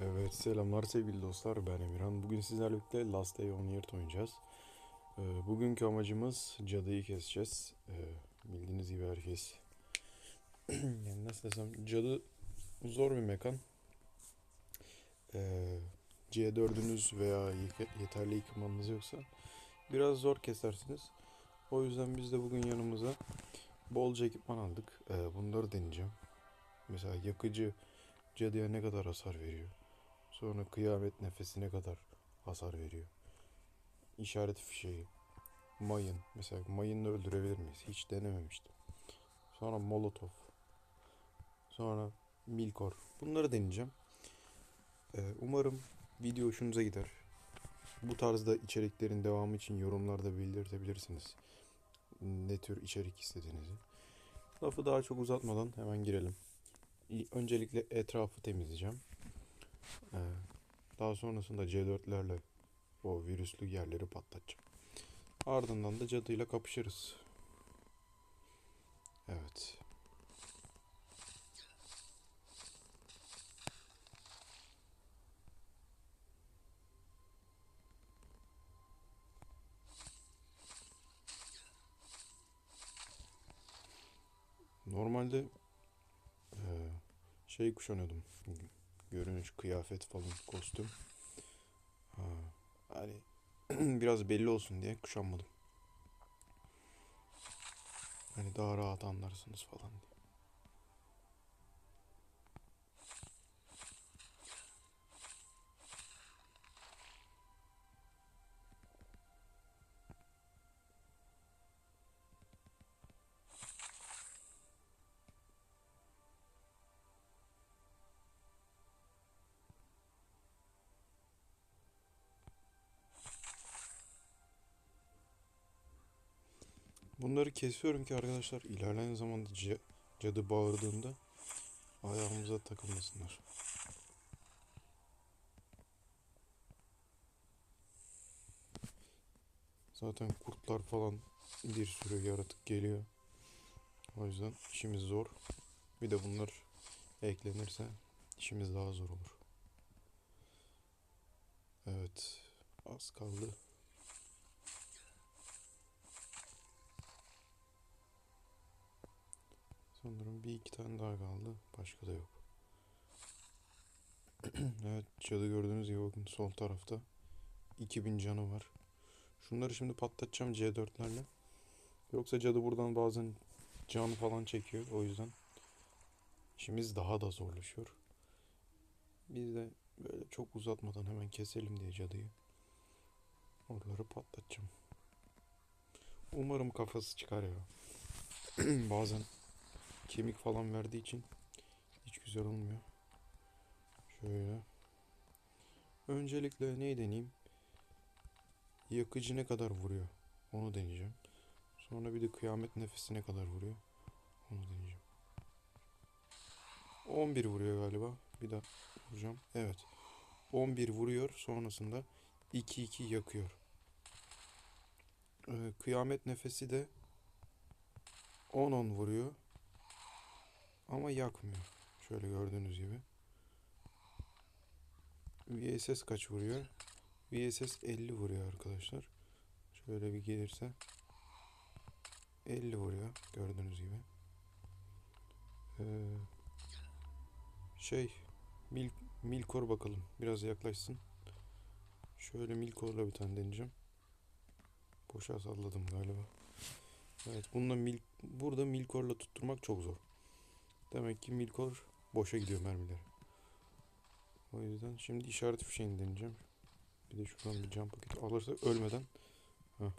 Evet selamlar sevgili dostlar ben Emirhan. Bugün sizlerle birlikte Last Day on Earth oynayacağız. Ee, bugünkü amacımız cadıyı keseceğiz. Ee, bildiğiniz gibi herkes. yani nasıl desem cadı zor bir mekan. Ee, C4'ünüz veya yeterli ekipmanınız yoksa biraz zor kesersiniz. O yüzden biz de bugün yanımıza bolca ekipman aldık. Ee, bunları deneyeceğim. Mesela yakıcı cadıya ne kadar hasar veriyor? Sonra kıyamet nefesine kadar hasar veriyor. İşaret fişeği. Mayın. Mesela mayınla öldürebilir miyiz? Hiç denememiştim. Sonra molotof. Sonra milkor. Bunları deneyeceğim. Ee, umarım video hoşunuza gider. Bu tarzda içeriklerin devamı için yorumlarda belirtebilirsiniz. Ne tür içerik istediğinizi. Lafı daha çok uzatmadan hemen girelim. Öncelikle etrafı temizleyeceğim. Daha sonrasında C4'lerle o virüslü yerleri patlatacağım. Ardından da cadıyla kapışırız. Evet. Normalde eee, şey kuşanıyordum. Görünüş, kıyafet falan, kostüm. Ha, hani biraz belli olsun diye kuşanmadım. Hani daha rahat anlarsınız falan diye. Bunları kesiyorum ki arkadaşlar ilerleyen zamanda ca- cadı bağırdığında ayağımıza takılmasınlar. Zaten kurtlar falan bir sürü yaratık geliyor. O yüzden işimiz zor. Bir de bunlar eklenirse işimiz daha zor olur. Evet, az kaldı. Sanırım bir iki tane daha kaldı. Başka da yok. Evet, cadı gördüğünüz gibi bakın sol tarafta 2000 canı var. Şunları şimdi patlatacağım C4'lerle. Yoksa cadı buradan bazen can falan çekiyor. O yüzden işimiz daha da zorlaşıyor. Biz de böyle çok uzatmadan hemen keselim diye cadıyı. Oraları patlatacağım. Umarım kafası çıkar ya. Bazen kemik falan verdiği için hiç güzel olmuyor. Şöyle. Öncelikle neyi deneyeyim? Yakıcı ne kadar vuruyor? Onu deneyeceğim. Sonra bir de kıyamet nefesi ne kadar vuruyor? Onu deneyeceğim. 11 vuruyor galiba. Bir daha vuracağım. Evet. 11 vuruyor. Sonrasında 2-2 yakıyor. Ee, kıyamet nefesi de 10-10 vuruyor. Ama yakmıyor. Şöyle gördüğünüz gibi. VSS kaç vuruyor? VSS 50 vuruyor arkadaşlar. Şöyle bir gelirse 50 vuruyor gördüğünüz gibi. Ee, şey Mil, Milkor bakalım. Biraz yaklaşsın. Şöyle Milkor'la bir tane deneyeceğim. Boşa salladım galiba. Evet bununla mil, burada Milkor'la tutturmak çok zor. Demek ki Milkor boşa gidiyor mermileri. O yüzden şimdi işaret fişeğini deneyeceğim. Bir de şuradan bir cam paketi alırsa ölmeden. Heh.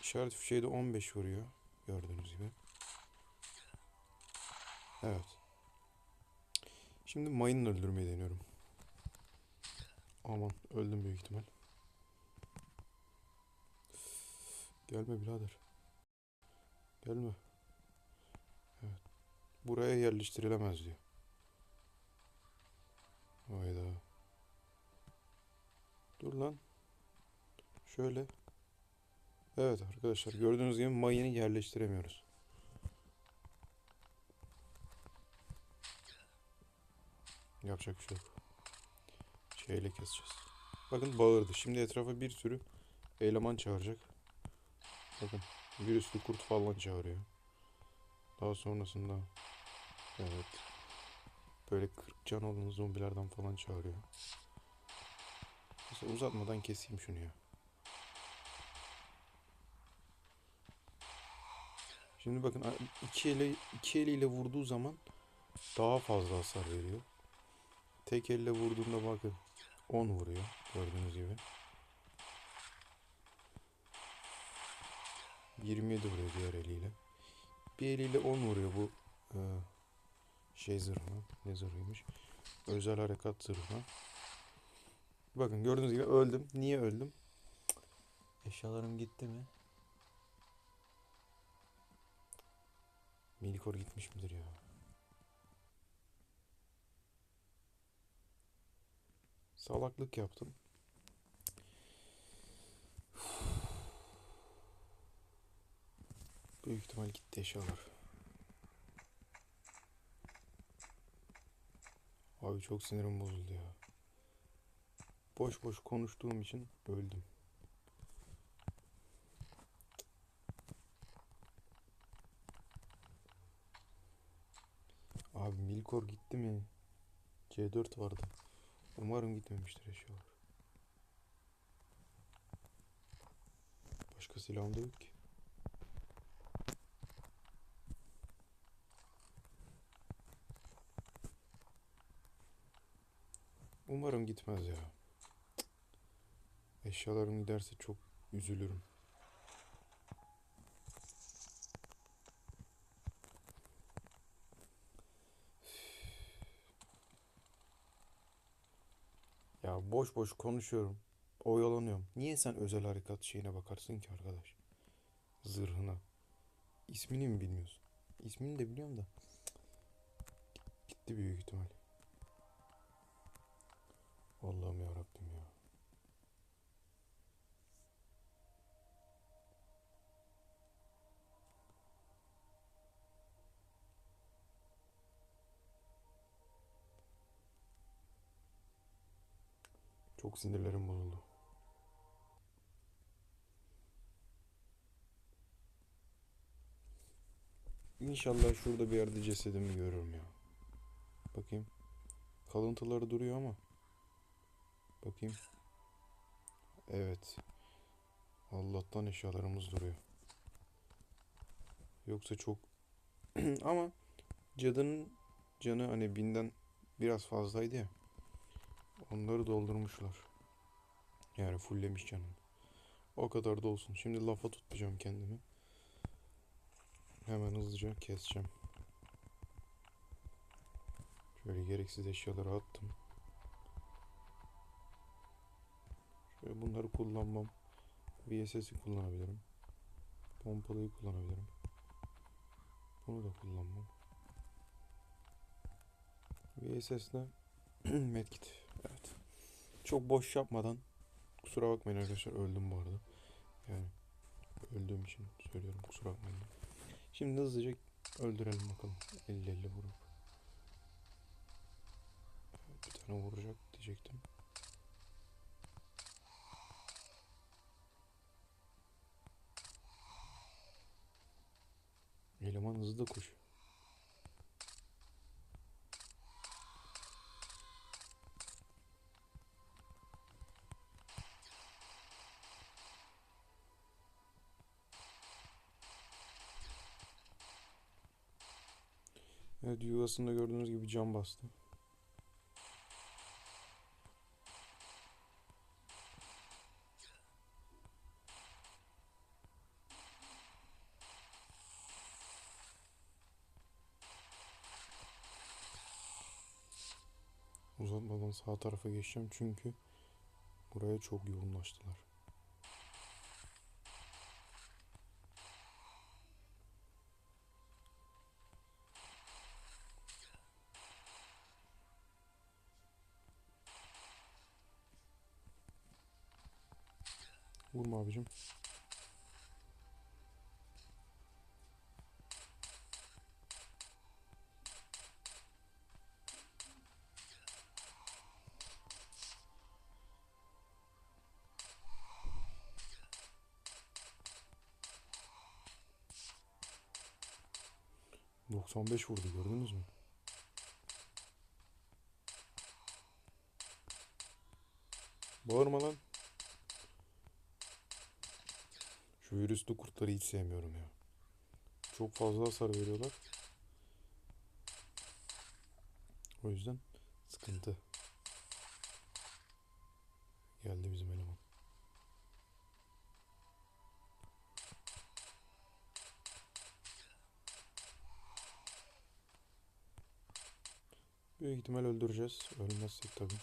İşaret fişeği de 15 vuruyor. Gördüğünüz gibi. Evet. Şimdi mayını öldürmeyi deniyorum. Aman öldüm büyük ihtimal. Gelme birader. Gelme. Buraya yerleştirilemez diyor. Hayda. Dur lan. Şöyle. Evet arkadaşlar gördüğünüz gibi mayını yerleştiremiyoruz. Yapacak bir şey yok. Şeyle keseceğiz. Bakın bağırdı. Şimdi etrafa bir sürü eleman çağıracak. Bakın virüslü kurt falan çağırıyor. Daha sonrasında evet böyle 40 can olan zombilerden falan çağırıyor. Mesela uzatmadan keseyim şunu ya. Şimdi bakın iki ele iki eliyle vurduğu zaman daha fazla hasar veriyor. Tek elle vurduğunda bakın 10 vuruyor gördüğünüz gibi. 27 vuruyor diğer eliyle. Bir eliyle 10 vuruyor bu e, şey zırhına. Ne zırhıymış? Özel harekat zırhına. Bakın gördüğünüz gibi öldüm. Niye öldüm? Eşyalarım gitti mi? Milikor gitmiş midir ya? Salaklık yaptım. Büyük ihtimal gitti eşyalar. Abi çok sinirim bozuldu ya. Boş boş konuştuğum için öldüm. Abi Milkor gitti mi? C4 vardı. Umarım gitmemiştir eşyalar. Başka silahım da yok ki. Umarım gitmez ya. Eşyalarım giderse çok üzülürüm. Ya boş boş konuşuyorum. Oyalanıyorum. Niye sen özel harekat şeyine bakarsın ki arkadaş? Zırhına. İsmini mi bilmiyorsun? İsmini de biliyorum da. Gitti büyük ihtimal. Allah'ım ya Rabbim ya. Çok sinirlerim bozuldu. İnşallah şurada bir yerde cesedimi görürüm ya. Bakayım. Kalıntıları duruyor ama. Bakayım. Evet. Allah'tan eşyalarımız duruyor. Yoksa çok ama cadının canı hani binden biraz fazlaydı ya. Onları doldurmuşlar. Yani fulllemiş canını. O kadar da olsun. Şimdi lafa tutacağım kendimi. Hemen hızlıca keseceğim. Şöyle gereksiz eşyaları attım. Bunları kullanmam. VSS'i kullanabilirim. Pompalıyı kullanabilirim. Bunu da kullanmam. VSS'le medkit. Evet. Çok boş yapmadan kusura bakmayın arkadaşlar öldüm bu arada. Yani öldüğüm için söylüyorum kusura bakmayın. Şimdi hızlıca öldürelim bakalım. 50-50 vurup. Bir tane vuracak diyecektim. Eleman hızlı koşuyor. Evet yuvasında gördüğünüz gibi cam bastı. Uzatmadan sağ tarafa geçeceğim çünkü buraya çok yoğunlaştılar. Vurma abicim. 95 vurdu gördünüz mü? Bağırma lan. Şu virüslü kurtları hiç sevmiyorum ya. Çok fazla hasar veriyorlar. O yüzden sıkıntı. Geldi bizim eleman. Büyük ihtimal öldüreceğiz. Ölmezsek tabii.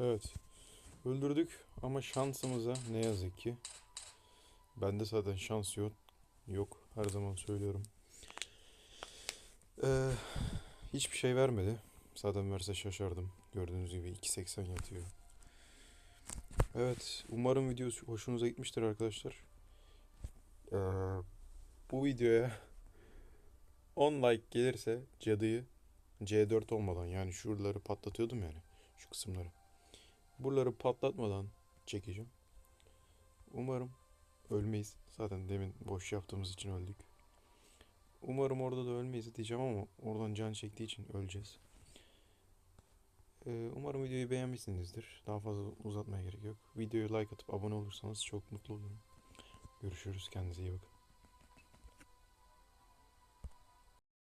Evet. Öldürdük ama şansımıza ne yazık ki bende zaten şans yok. Yok. Her zaman söylüyorum. Ee, hiçbir şey vermedi. Zaten verse şaşardım. Gördüğünüz gibi 2.80 yatıyor. Evet. Umarım video hoşunuza gitmiştir arkadaşlar. Ee, bu videoya 10 like gelirse cadıyı C4 olmadan yani şuraları patlatıyordum yani. Şu kısımları. Buraları patlatmadan çekeceğim. Umarım ölmeyiz. Zaten demin boş yaptığımız için öldük. Umarım orada da ölmeyiz diyeceğim ama oradan can çektiği için öleceğiz. Ee, umarım videoyu beğenmişsinizdir. Daha fazla uzatmaya gerek yok. Videoyu like atıp abone olursanız çok mutlu olurum. Görüşürüz. Kendinize iyi bakın.